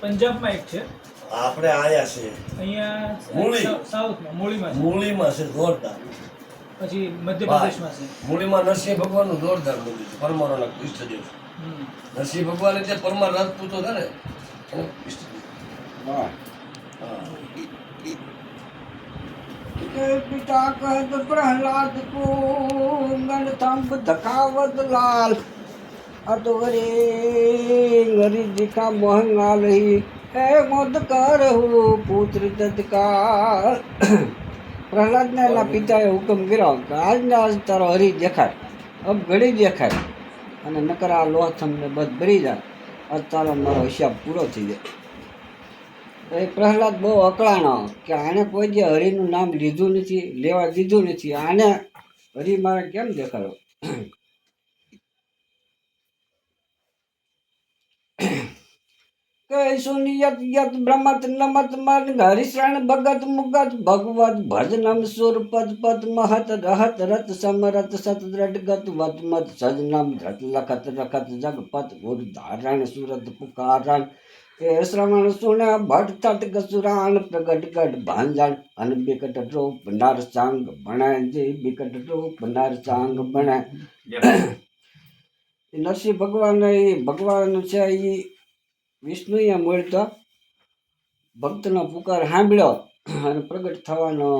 પંજાબમાં એક છે. આપણે આયા છે અહીંયા મૂળી. સાઉથમાં મૂળીમાં છે. મૂળીમાં છે જોરદાર. પછી મધ્યપ્રદેશમાં છે. મૂળીમાં નરસિંહ ભગવાનનું જોરદાર મંદિર છે પરમારોના ઈષ્ટદેવ. નરસિંહ ભગવાન એટલે પરમાર રાજપૂતો છે ને એનો ઈષ્ટદેવ. હા. પિતા કહત પ્રહલાદ કો ગણ થંભ ધખાવત લાલ અતો હરે હરી દિખા મોહંગાલ હી મોદ કર હો પુત્ર તત્કાલ પ્રહલાદને એના પિતાએ હુકમ કર્યો. કે આજના આજ તારો હરી દેખાય. અબ ઘડી દેખાય અને નકર આ લોથમને બધ ભરી જાય આજ તારો મારો હિસાબ પૂરો થઈ જાય એ પ્રહલાદ બહુ અકળાણો કે આને કોઈ જે હરિનું નામ લીધું નથી લેવા દીધું નથી આને હરિ મારે કેમ દેખાડો કે સુનિયત યત બ્રહ્મત નમત મન હરિશ્રણ ભગત મુગત ભગવત ભજનમ સુર પદ પદ મહત રહત રત સમરત સત દ્રઢ ગત વત મત સજનમ ધત લખત રખત જગપત ગુર ધારણ સુરત પુકારણ એ શ્રવણ સુણ ભટ તટ ગસુરાણ પ્રગટ ગઢ ભાંજણ અન બિકટ રૂપ નર સાંગ બણે જે બિકટ રૂપ નર સાંગ એ નરસિંહ ભગવાન એ ભગવાન છે એ વિષ્ણુએ મળતા ભક્તનો પુકાર સાંભળ્યો અને પ્રગટ થવાનો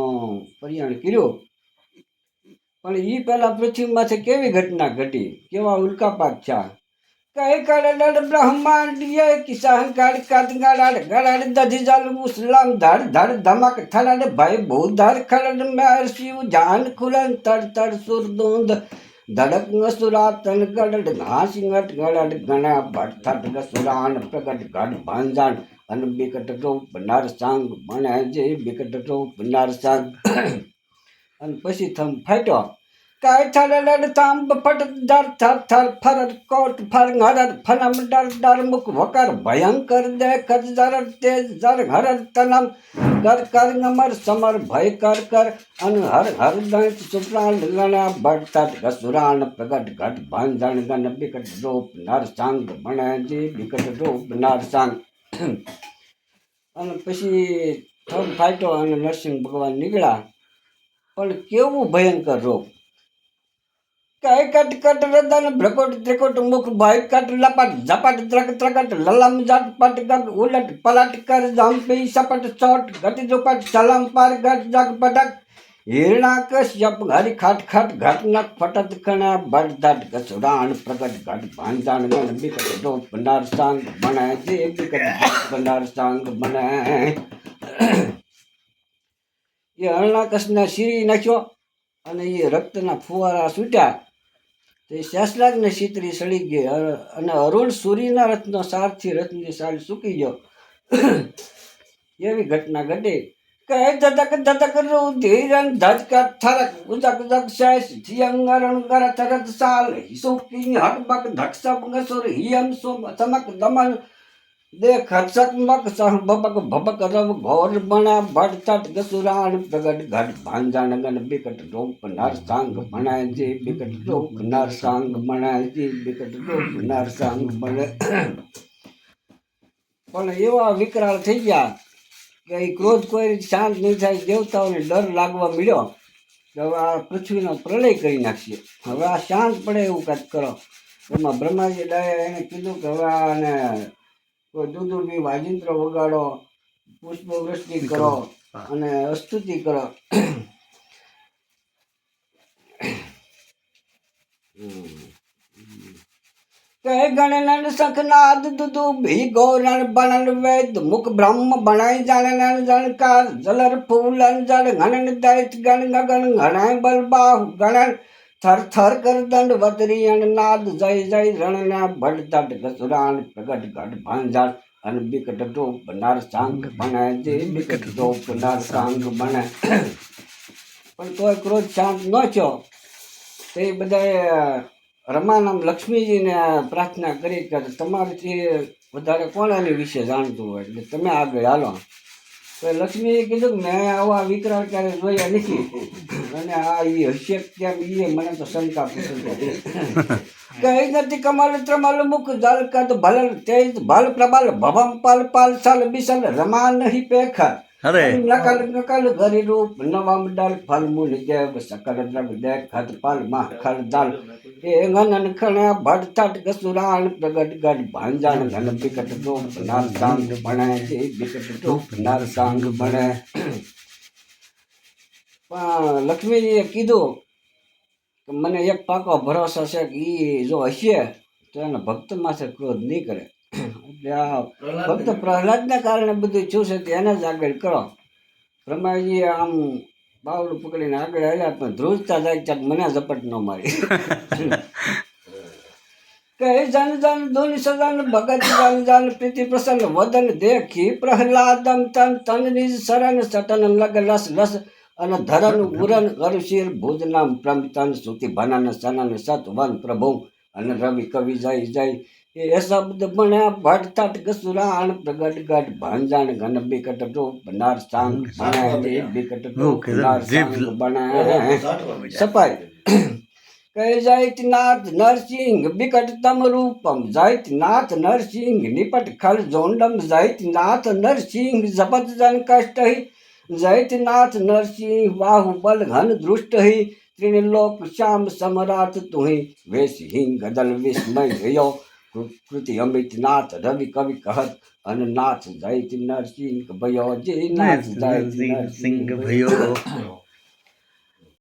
પર્યાણ કર્યો. પણ એ પહેલા પૃથ્વીમાંથી કેવી ઘટના ઘટી? કેવા ઉલ્કાપાત થયા? કઈ બ્રહ્માંડીય કિસાન કાડ કાત ગાડાડ ગાડાડ દધી જાલ મુસલામ ધડ ધડ થડડ ભય ભૂધર ખડડ મેર શિવ જાન ખુલન તડ તડ સુરદોંદ ધડક નસુરા તન ગડડ ઘાસ ગટ ગડડ ગણા ભટ થટ ગસુરાન પ્રગટ ગઢ ભાંજાણ અન બિકટ રૂપ નર સાંગ બને જે બિકટ રૂપ નર સાંગ અને પછી થમ ફાટ્યો કાય થડડ તાંબ ફટ દર થર થર ફરર કોટ ફર હરર ફનમ ડર ડર મુખ વકર ભયંકર દેખત જર તેજ જર હરર તનમ કર કર નમર સમર ભય કર કર, અન હર હર દંત સુપ્રાણ ગણા ભટતા ગસુરાણ પ્રગટ ઘટ ભાંજણ ગન વિકટ રૂપ નર સાંગ બણે જી બિકટ રૂપ નર સાંગ અને પછી થમ ફાટ્યો અને નરસિંહ ભગવાન નીકળ્યા. પણ કેવું ભયંકર કઈ કટ કટ રદન ભ્રકોટ ત્રિકોટ મુખ ભાઈ કટ લપટ ઝપટ ત્રક ત્રકટ લલમ જટ પટ ગટ ઉલટ પલટ કર જંપી સપટ ચોટ ગટ ઝુપટ ચલમ પર ગટ જગ પટક. હિરણાકશ યપ હરી ખટ ખટ ઘટ નક ફટત કણા બટ ધટ ગસુરાણ પ્રગટ ઘટ ભાંજાણ ગણ બિકટ ડો નર સાંગ બને જે બિકટ નર સાંગ બને એ હરણાકશને શીરી નાખ્યો અને એ રક્તના ફુવારા છૂટ્યા તો શેષલાગને શીતરી સડી ગઈ. અને અરુણ સૂર્યના રથનો સારથી રથની સાલ સૂકી ગયો. એવી ઘટના ઘટી. કહે ધધક ધધક ધીરન ધજક થરક, ઉધક ધક શેષ થિયંગરણ ગર થરક સાલ હિસુકી હકબક ધક્ષપ ગસુર હિયમ સુમ, ચમક દમન દેખ હર્ષક મક સહ ભબક રવ ઘોર બણા ભટ તટ ગસુરાણ, પ્રગટ ઘટ ભાંજાણ ગન બિકટ રૂપ નર સાંગ ભણાય જે, બિકટ રૂપ નર સાંગ ભણાય જે, બિકટ રૂપ નર સાંગ બને પણ એવા વિકરાળ થઈ ગયા કે એ ક્રોધ કોઈ શાંત નહીં થાય, દેવતાઓને ડર લાગવા મળ્યો કે હવે આ પૃથ્વીનો પ્રલય કરી નાખીએ. હવે આ શાંત પડે એવું કાંઈક કરો. એમાં બ્રહ્માજી એને કીધું કે હવે આને દુદુબી વાજિંત્ર વગાડો પુષ્પવૃષ્ટિ કરો અને સ્તુતિ કરો. ગણનન સખનાદ દુદુ ભી ગૌરણ બણન વેદ મુખ બ્રહ્મ બનાઈ જાણન જણકાર જલર ફૂલન જળ ઘણન દૈત ગણ ગગન ઘણાય બલ બાહુ ગણન થર થર કર દંડ વતરી અણ નાદ, જય જય રણના ભડ તટ ગસુરાણ પ્રગટ ગઢ ભાંજાળ, અને બિકટ ડોપ નર સાંગ બને જે બિકટ ડોપ નર સાંગ બને પણ તોય ક્રોધ શાંત ન થયો. તે બધાએ રમાનામ લક્ષ્મીજીને પ્રાર્થના કરી કે તમારાથી વધારે કોણ એની વિશે જાણતું હોય? એટલે તમે આગળ હાલો. તો લક્ષ્મીએ કીધું કે મેં આવા વિકરાળ ક્યારે જોયા નથી. અને આ એ હશે કેમ એ મને તો શંકા પસંદ કઈ નથી કમાલ ત્રમાલ મુખ જાલ તો ભલ તેજ ભલ પ્રબલ ભવમ પલ પાલ સાલ બિસલ રમા નહીં પેખા. લક્ષ્મીજીએ કીધું કે મને એક પાકો ભરોસો છે કે જો હશે, તો એના ભક્ત માથે ક્રોધ નહીં કરે. ભક્ત પ્રહલાદને કારણે બધું છું છે એને જ આગળ કરો. બ્રહ્માજી આમ બાવડું પકડીને આગળ આવ્યા પણ ધ્રુજતા જાય ત્યાં મને ઝપટ ન મારી. કહે જન જન, ધૂન ભગત જન જન, પ્રીતિ પ્રસન્ન, વદન દેખી, પ્રહલાદમ તન તન નિજ શરણ, સટન લગ લસ લસ, અને ધરન ઉરન ગરુશીર ભુજ નામ પ્રમિતન સુતિ ભનન સનન સત વન પ્રભુ, અને રવિ કવિ જય જય એ શબ્દ બન્યા ભટ થટ ગસુરાણ પ્રગટ ગઢ ભાંજાણ ઘન બિકટ રૂપ નાર સાંગ બનાય બિકટ રૂપ નાર સાંગ બનાય સપાય કહે જૈતનાથ નરસિંહ વિકટ તમ રૂપમ જૈતનાથ નરસિંહ નિપટ ખલ જોંડમ જૈતનાથ નરસિંહ જપત જન કષ્ટ જૈતનાથ નરસિંહ બાહુબલ ઘન દૃષ્ટ ત્રિલોક શ્યામ સમરાત તુહી વેશ હિંગ ગદલ વિસ્મય ગયો કૃતિ અમિત નાથ રવિ કવિ કહત અને નાથ જૈત નરસિંહ ભયો જે નાથ જૈત સિંહ ભયો.